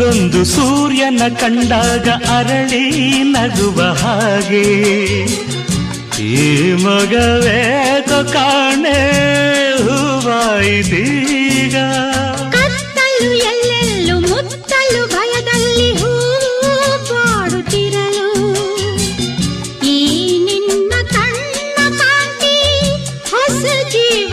ಹೊತ್ತಿಗೊಂದು ಸೂರ್ಯನ ಕಂಡಾಗ ಅರಳಿ ನಗುವ ಹಾಗೆ. ಈ ಮಗವೇ ಕಾಣೆ ಹೂವಾಯಿದೀಗ ಕತ್ತಲು ಎಲ್ಲೆಲ್ಲೂ ಮುತ್ತಲು ಭಯದಲ್ಲಿ ಈ ನಿನ್ನ ಕಣ್ಣ ಕಾಂತಿ ಹೊಸ ಜೀವ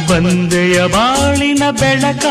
ಬಂದೆಯ ಬಾಳಿನ ಬೆಳಕ